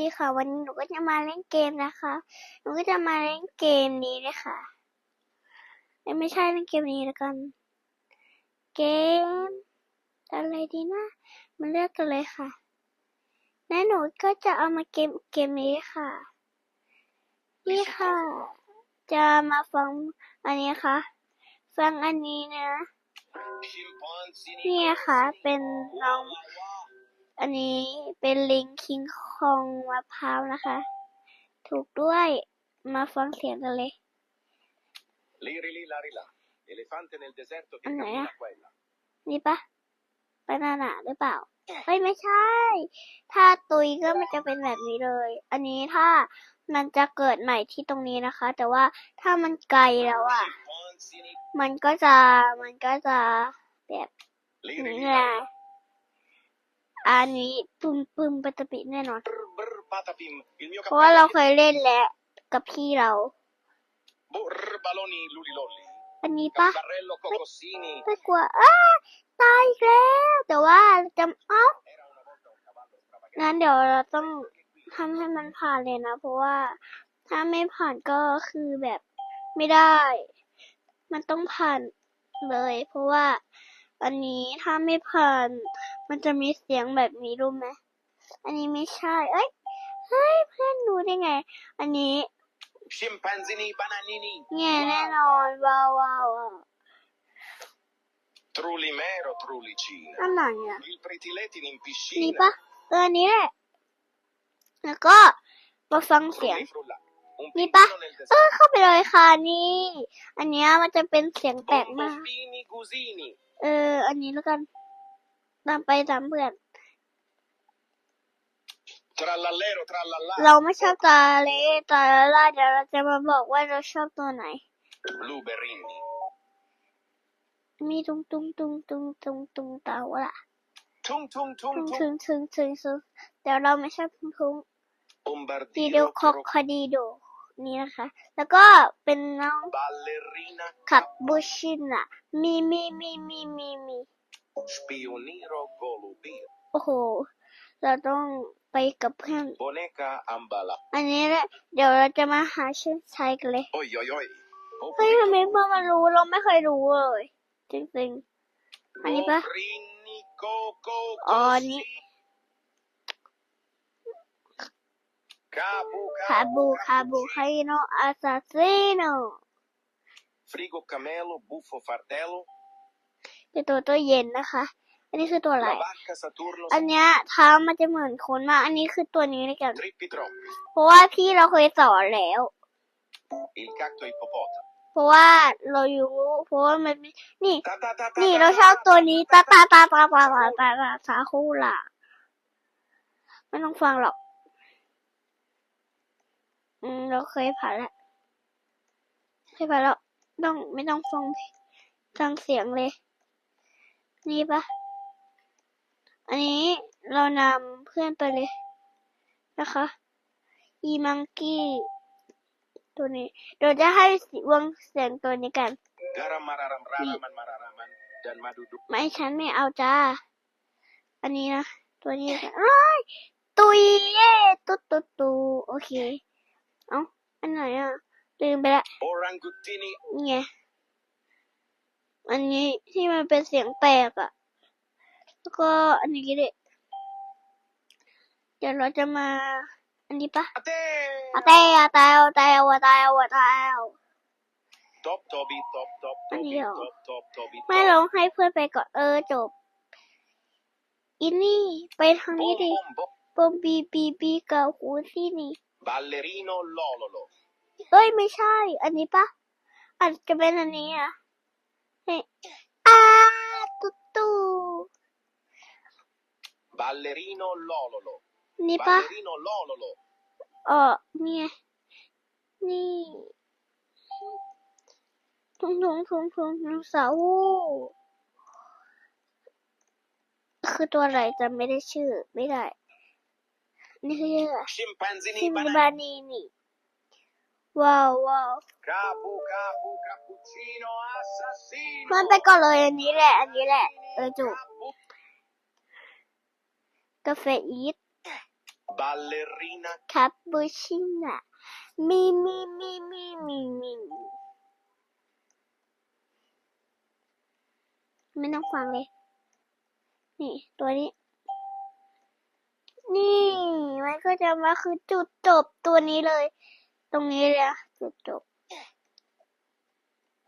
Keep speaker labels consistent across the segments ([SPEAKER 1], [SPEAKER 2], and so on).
[SPEAKER 1] ดีค่ะ วันนี้หนูก็จะมาเล่นเกมนะคะ หนูก็จะมาเล่นเกมนี้เลยค่ะเอ้ยไม่ใช่เล่นเกมนี้แล้วกัน เกมอะไรดีนะมาเลือกกันเลยค่ะ และหนูก็จะเอามาเกมเกมนี้ค่ะ นี่ค่ะ จะมาฟังอันนี้ค่ะ ฟังอันนี้นะ นี่ค่ะ เป็นน้อง อันนี้เป็นลิงคิงคองมะพร้าวนะคะ ถูกด้วยมาฟังเสียงกันเลย
[SPEAKER 2] Liri lì, lari là. Elefante nel deserto che
[SPEAKER 1] Allora.
[SPEAKER 2] cammina qua e là.
[SPEAKER 1] นี่ปะบานาน่าหรือเปล่าเฮ้ยไม่ใช่ ถ้าตุยก็มันจะเป็นแบบนี้เลย อันนี้ถ้ามันจะเกิดใหม่ที่ตรงนี้นะคะ แต่ว่าถ้ามันไกลแล้วอะ
[SPEAKER 2] Schimpansini.
[SPEAKER 1] มันก็จะมันก็จะแบบ
[SPEAKER 2] Liri
[SPEAKER 1] นี้
[SPEAKER 2] lì.
[SPEAKER 1] แหละ อันนี้ปึ้มปึ้มปัตตปิแน่นอน
[SPEAKER 2] Brr, brr, patapim. Il mio
[SPEAKER 1] เพราะว่าเราเค
[SPEAKER 2] cappello.
[SPEAKER 1] ยเล่นแล้วกับพี่เรา
[SPEAKER 2] Brr, baloni lulilolli.
[SPEAKER 1] อันนี้ปะ
[SPEAKER 2] Carrello cocossini.
[SPEAKER 1] ไม่กลัวอ้าตายอีกแล้ว แต่ว่าจำเอ้า
[SPEAKER 2] Era una volta un cavallo stravagante.
[SPEAKER 1] งั้นเดี๋ยวเราต้องทำให้มันผ่านเลยนะ เพราะว่าถ้าไม่ผ่านก็คือแบบไม่ได้ มันต้องผ่านเลย เพราะว่า อันนี้ถ้าไม่ผ่าน มันจะมีเสียงแบบนี้รู้ไหมอันนี้ไม่ใช่ เอ้ย เฮ้ย เพื่อนรู้ได้ไง อันนี้
[SPEAKER 2] Scimpanzini bananini.
[SPEAKER 1] เนี่ยแน่นอนว้าวว้าวว้าว
[SPEAKER 2] Trulimero trulicina.
[SPEAKER 1] อันไหนอะ
[SPEAKER 2] Il pretiletin in
[SPEAKER 1] นี่
[SPEAKER 2] piscina.
[SPEAKER 1] ปะเอออันนี้แหละ แล้วก็มาฟังเสียง
[SPEAKER 2] Frulli frulla. Un
[SPEAKER 1] Ni pa?
[SPEAKER 2] pingvino nel
[SPEAKER 1] เออ
[SPEAKER 2] deserto.
[SPEAKER 1] เข้าไปเลยค่ะนี่ อันเนี้ยมันจะเป็นเสียงแปลกมาก
[SPEAKER 2] Bombombini gusini.
[SPEAKER 1] เออ อันนี้แล้วกัน ตามไปตามเพื่อน
[SPEAKER 2] Trallallero trallallà.
[SPEAKER 1] เราไม่ชอบตาเลตาล่าเดี๋ยวเราจะมาบอกว่าเราชอบตัวไหน
[SPEAKER 2] Blueberrini.
[SPEAKER 1] มีตุงตุงตุงตุงตุงตุงเต่าล่ะ
[SPEAKER 2] Tung tung
[SPEAKER 1] ตุ
[SPEAKER 2] tung
[SPEAKER 1] ง
[SPEAKER 2] tung.
[SPEAKER 1] ถึงถึงถึงถึงแต่เราไม่ชอบทุงทุงดีโด
[SPEAKER 2] Bombardino
[SPEAKER 1] คอก
[SPEAKER 2] cro-
[SPEAKER 1] คดีโด นี่นะคะ แล้วก็เป็นน้อง
[SPEAKER 2] ballerina
[SPEAKER 1] ขับบูชินอะมีมีมีมีมีมี
[SPEAKER 2] spioniro golubiro
[SPEAKER 1] โอ้โห เราต้องไปกับเพื่อน
[SPEAKER 2] boneca ambala
[SPEAKER 1] อันนี้แหละ เดี๋ยวเราจะมาหาชื่อชายกันเลย
[SPEAKER 2] oi oi oi
[SPEAKER 1] เฮ้ยทำไมเพื่อนมารู้เราไม่เคยรู้เลย จริงๆ อันนี้ปะ
[SPEAKER 2] Bobrini coco
[SPEAKER 1] Oh,
[SPEAKER 2] così.
[SPEAKER 1] ni-
[SPEAKER 2] Cabu
[SPEAKER 1] คาบูคาบูไคโนอาซาซิโน
[SPEAKER 2] frigo camelo buffo fardello
[SPEAKER 1] เป็นตัวตัวเย็นนะคะ อันนี้คือตัวอะไร
[SPEAKER 2] la vacca saturno
[SPEAKER 1] อันเนี้ยเท้ามันจะเหมือนคนมาก อันนี้คือตัวนี้เลยกัน
[SPEAKER 2] trippi troppi
[SPEAKER 1] เพราะว่าพี่เราเคยสอนแล้ว
[SPEAKER 2] il cacto ippopotamo
[SPEAKER 1] เพราะว่าเราอยู่เพราะว่ามันไม่นี่
[SPEAKER 2] ta ta ta ta
[SPEAKER 1] นี่
[SPEAKER 2] ta
[SPEAKER 1] เรา
[SPEAKER 2] ta
[SPEAKER 1] ชอบ
[SPEAKER 2] ta
[SPEAKER 1] ตัว
[SPEAKER 2] ta
[SPEAKER 1] นี้
[SPEAKER 2] ta
[SPEAKER 1] ตา
[SPEAKER 2] ta
[SPEAKER 1] ตาตาตาตาตาตาตาสาคูล่ะไม่ต้องฟังหรอก อืมเราเคยผ่านแล้วเคยผ่านแล้วต้องไม่ต้องฟังฟังเสียงเลย นี่ปะอันนี้เรานำเพื่อนไปเลย นะคะ อีมังกี้ตัวนี้เดี๋ยวจะให้วงเสียงตัวนี้กัน
[SPEAKER 2] garam mararam raraman mararaman dan madudu
[SPEAKER 1] ไม่ฉันไม่เอาจ้า อันนี้นะ ตัวนี้กันอ้ายตุยเย่ตุ๊ดตุ๊ดตูโอเค เอ้า อันไหนอะ ลืมไปละ
[SPEAKER 2] orangutini
[SPEAKER 1] นี่ไง อันนี้ที่มันเป็นเสียงแปลกอะ แล้วก็อันนี้ก็ได้เดี๋ยวเราจะมา อันนี้ปะ
[SPEAKER 2] a te
[SPEAKER 1] อาเตอาเตอาเตอาเตอาเต
[SPEAKER 2] top tobi top top tobi
[SPEAKER 1] Addio.
[SPEAKER 2] top top tobi
[SPEAKER 1] ไม่
[SPEAKER 2] top.
[SPEAKER 1] ร้องให้เพื่อนไปก่อนเออจบอินนี่ไปทางนี้
[SPEAKER 2] Bom,
[SPEAKER 1] ดิ
[SPEAKER 2] bom, bom.
[SPEAKER 1] ปมบีบีบีกับหูที่นี่
[SPEAKER 2] ballerino lololo
[SPEAKER 1] เอ้ยไม่ใช่ อันนี้ปะอาจจะเป็นอันนี้อะ เฮ้ยอาตุ๊ตู
[SPEAKER 2] ballerino lololo
[SPEAKER 1] นี่ปะ
[SPEAKER 2] ballerino lololo
[SPEAKER 1] เออเนี่ยนี่ทุงทุงทุงทุงทุงเสาคือตัวอะไรจำไม่ได้ชื่อ ไม่ได้ นี่คือชื่อ
[SPEAKER 2] scimpanzini
[SPEAKER 1] ซิม
[SPEAKER 2] banani
[SPEAKER 1] บานีนี่ ว้าวว้าว
[SPEAKER 2] capu capu cappuccino assassino
[SPEAKER 1] มันไปก่อนเลยอันนี้แหละ อันนี้แหละ เออจบ
[SPEAKER 2] Capu-
[SPEAKER 1] กาแฟอีท
[SPEAKER 2] ballerina
[SPEAKER 1] คาปูชิน่ามีมีมีมีมีมีไม่ต้องฟังเลย นี่ ตัวนี้ นี่ มันก็จะมาคือจุดจบตัวนี้เลย ตรงนี้เลยจุดจบ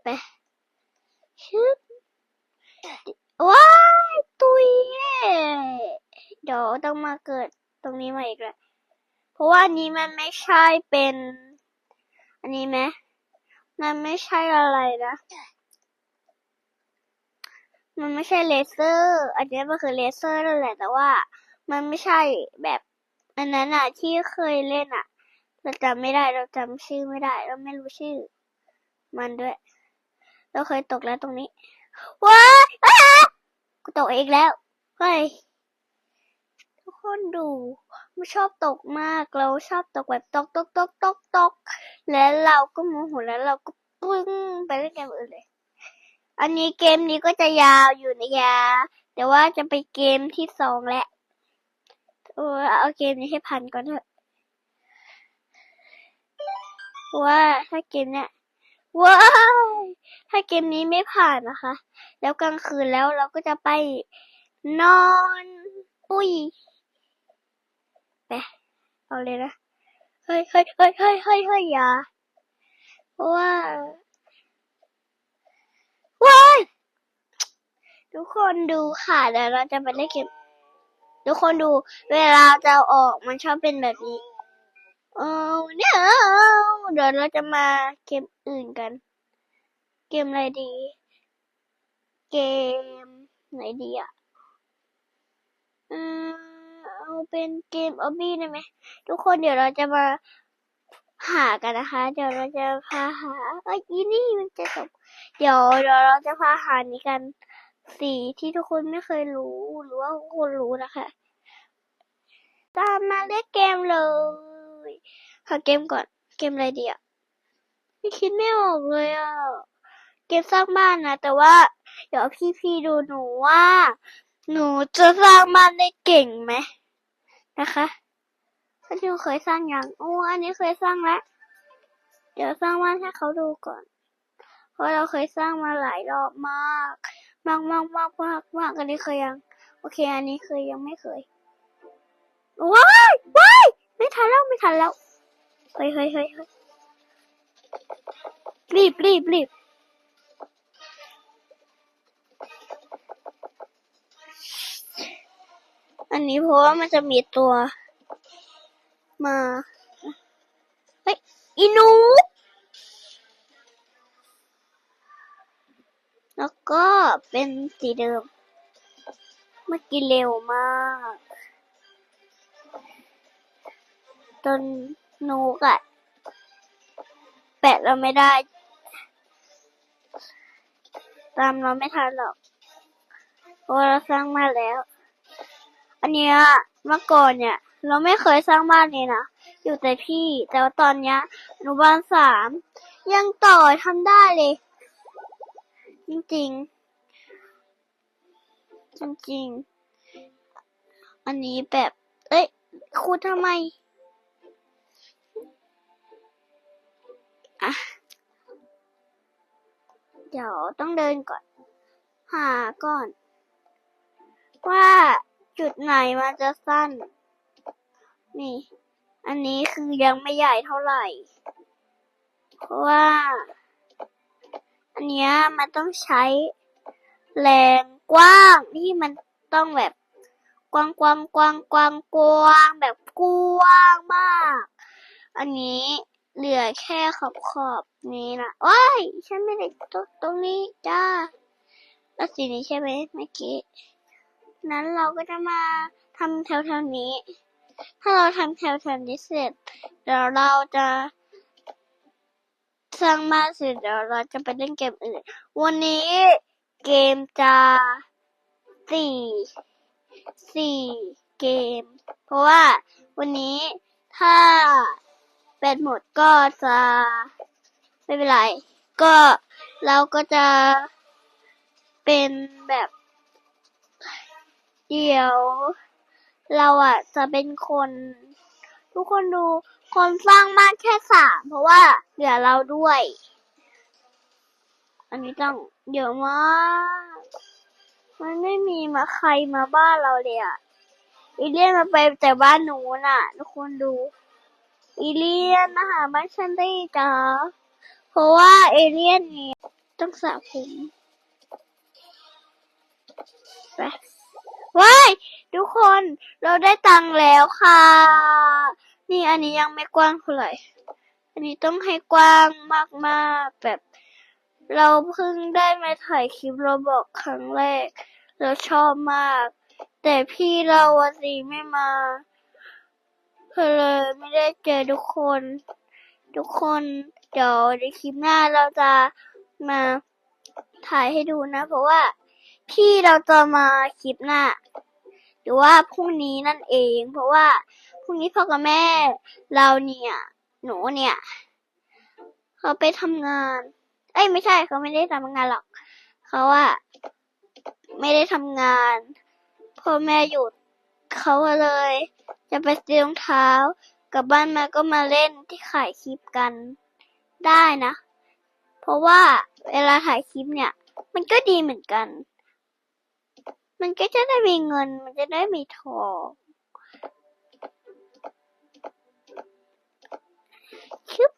[SPEAKER 1] ไปชึบว้ายตุยเย่เดี๋ยวต้องมาเกิดตรงนี้มาอีกแล้วเพราะว่าอันนี้มันไม่ใช่เป็น อันนี้ไหมมันไม่ใช่อะไรนะ มันไม่ใช่เลเซอร์ อันนี้มันคือเลเซอร์นั่นแหละแต่ว่า มันไม่ใช่แบบอันนั้นอะที่เคยเล่นอะ เราจำไม่ได้เราจำชื่อไม่ได้ เราไม่รู้ชื่อ มันด้วย เราเคยตกแล้วตรงนี้ว้ายกูตกอีกแล้วเฮ้ยทุกคนดูไม่ชอบตกมากเราชอบตกแบบตกตกตกตกตกแล้วเราก็โมโหแล้วเราก็ปึ้งไปเล่นเกมอื่นเลย อันนี้เกมนี้ก็จะยาวอยู่นะยาแต่ว่าจะไปเกมที่สองแหล้วเออเอาเกมนี้ให้พันก่อนเถอะ ว่าถ้าเกมเนี้ยว้ายถ้าเกมนี้ไม่ผ่านนะคะ แล้วกลางคืนแล้วเราก็จะไปนอน อุ้ยไปเอาเลยนะ เฮ้ยเฮ้ยเฮ้ยเฮ้ยเฮ้ยเฮ้ยอย่าว่าว้ายทุกคนดูค่ะเดี๋ยวเราจะไปเล่นเกมทุกคนดู เวลาจะออกมันชอบเป็นแบบนี้ เออเนี่ยเดี๋ยวเราจะมาเกมอื่นกัน เกมอะไรดี เกมไหนดีอะอืมเอาเป็นเกมออบบี้ได้ไหมทุกคนเดี๋ยวเราจะมาหากันนะคะ เดี๋ยวเราจะพาหาเอ้ยอีนี่มันจะจบเดี๋ยวเดี๋ยวเราจะพาหานี้กันสีที่ทุกคนไม่เคยรู้หรือว่าทุกคนรู้นะคะ ตามมาเล่นเกมเลย หาเกมก่อน เกมอะไรดีอะ ไม่คิดไม่ออกเลยอะ เกมสร้างบ้านนะ แต่ว่า เดี๋ยวพี่ๆดูหนูว่า หนูจะสร้างบ้านได้เก่งไหมนะคะถ้าที่เคยสร้างยังโอ้อันนี้เคยสร้างแล้ว เดี๋ยวสร้างบ้านให้เขาดูก่อน เพราะเราเคยสร้างมาหลายรอบมาก มากมากมากมากมากอันนี้เคยยัง โอเค อันนี้เคยยังไม่เคยว้ายว้าย ไม่ทันแล้วไม่ทันแล้วเฮ้ยเฮ้ยเฮ้ยเฮ้ยรีบรีบรีบอันนี้เพราะว่ามันจะมีตัว มา เฮ้ยอีนู แล้วก็เป็นสีเดิม เมื่อกี้เร็วมาก จนหนูกอะแปะเราไม่ได้ ตามเราไม่ทันหรอกเพราะเราสร้างมาแล้ว อันเนี้ยเมื่อก่อนเนี่ย เราไม่เคยสร้างบ้านนี้นะอยู่แต่พี่แต่ว่าตอนเนี้ยอนุบาลสามยังต่อทำได้เลย จริงๆจริงๆอันนี้แบบ เอ้ยครูทำไม เดี๋ยวต้องเดินก่อน หาก่อน ว่าจุดไหนมันจะสั้น นี่ อันนี้คือยังไม่ใหญ่เท่าไหร่ เพราะว่า อันเนี้ยมันต้องใช้แรงกว้างที่มันต้องแบบกว้างกว้างกว้างกว้างกว้างแบบกว้างมาก อันนี้ เหลือแค่ขอบขอบนี้นะว้ายฉันไม่ได้ตรงตรงนี้จ้าแล้วสีนี้ใช่ไหมเมื่อกี้ นั้นเราก็จะมาทำแถวๆนี้ ถ้าเราทำแถวๆนี้เสร็จ เดี๋ยวเราจะสร้างบ้านเสร็จเดี๋ยวเราจะไปเล่นเกมอื่น วันนี้เกมจะสี่สี่เกม เพราะว่าวันนี้ถ้า แบตหมดก็จะไม่เป็นไร ก็เราก็จะเป็นแบบเดี๋ยว เราอะจะเป็นคน ทุกคนดูคนสร้างบ้านแค่สามเพราะว่าเหลือเราด้วย อันนี้ต้องเยอะมากมันไม่มีมาใครมาบ้านเราเลยอะอีเลียนมาไปแต่บ้านหนูน่ะ ทุกคนดู อีเลียนมาหาบ้านฉันได้จ้าเพราะว่าเอเลียนเนี่ยต้องสระผมไปว้ายทุกคนเราได้ตังค์แล้วค่ะ นี่อันนี้ยังไม่กว้างเท่าไหร่อันนี้ต้องให้กว้างมากๆแบบ เราเพิ่งได้มาถ่ายคลิปเราบอกครั้งแรก เราชอบมาก แต่พี่เราวันนี้ไม่มา ก็เลยไม่ได้เจอทุกคน ทุกคน เดี๋ยวในคลิปหน้าเราจะมาถ่ายให้ดูนะ เพราะว่าพี่เราจะมาคลิปหน้า หรือว่าพรุ่งนี้นั่นเอง เพราะว่าพรุ่งนี้พ่อกับแม่เราเนี่ย หนูเนี่ยเขาไปทำงาน เอ้ยไม่ใช่เขาไม่ได้ทำงานหรอกเขาว่าไม่ได้ทำงานพ่อแม่หยุดเขาเลย จะไปซื้อรองเท้ากลับบ้านมาก็มาเล่นที่ขายคลิปกันได้นะ เพราะว่าเวลาถ่ายคลิปเนี่ย มันก็ดีเหมือนกัน มันก็จะได้มีเงิน มันจะได้มีทองชึบ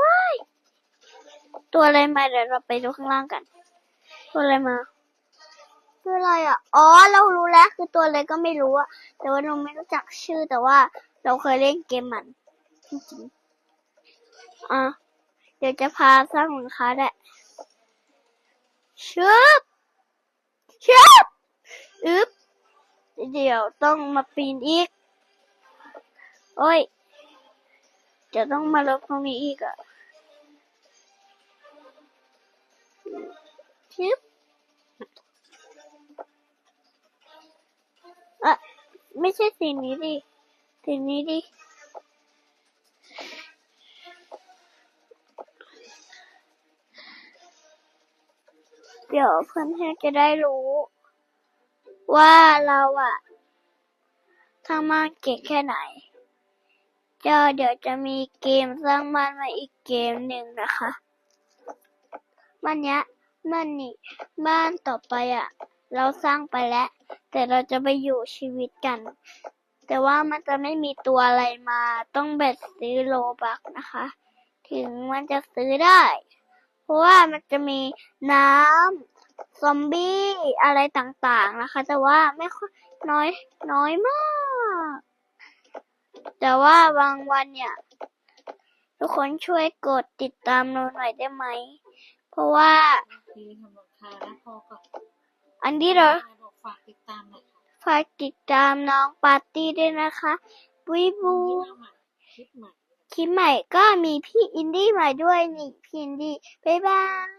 [SPEAKER 1] ว้ายตัวอะไรมาเดี๋ยวเราไปดูข้างล่างกัน ตัวอะไรมา ตัวอะไรอะ อ๋อ เรารู้แล้ว คือตัวอะไรก็ไม่รู้อะแต่ว่าเราไม่รู้จักชื่อแต่ว่า เราเคยเล่นเกมมันจริงอะ เดี๋ยวจะพาสร้างหลังคาแหละชึบชึบอึ๊บเดี๋ยวต้องมาปีนอีก โอ้ยจะต้องมาลบตรงนี้อีกอะชิบอะไม่ ใช่สีนี้ดิสีนี้ดิเดี๋ยวเพื่อนๆจะได้รู้ ว่าเราอะทำงานเก่งแค่ไหนจะเดี๋ยวจะมีเกมสร้างบ้านมาอีกเกมหนึ่งนะคะวันเนี้ยมันนี่บ้านต่อไปอะเราสร้างไปแล้ว แต่เราจะไปอยู่ชีวิตกัน แต่ว่ามันจะไม่มีตัวอะไรมา ต้องเบ็ดซื้อโลบักนะคะ ถึงมันจะซื้อได้ เพราะว่ามันจะมีน้ำซอมบี้อะไรต่างๆนะคะ แต่ว่าไม่ค่อยน้อยน้อยมาก แต่ว่าบางวันเนี่ย ทุกคนช่วยกดติดตามเราหน่อยได้ไหม เพราะว่า
[SPEAKER 3] ทีทำหลังคาแล้วพอกับ
[SPEAKER 1] อันที่เรา
[SPEAKER 3] บอกฝากติดตามหน่อยค่ะ
[SPEAKER 1] ฝากติดตามน้องปาร์ตี้ด้วยนะคะบุยบู
[SPEAKER 3] ที่ว่าใหม่คลิปใหม่
[SPEAKER 1] คลิปใหม่ก็มีพี่อินดี้มาด้วยนี่พี่อินดี้บ๊ายบาย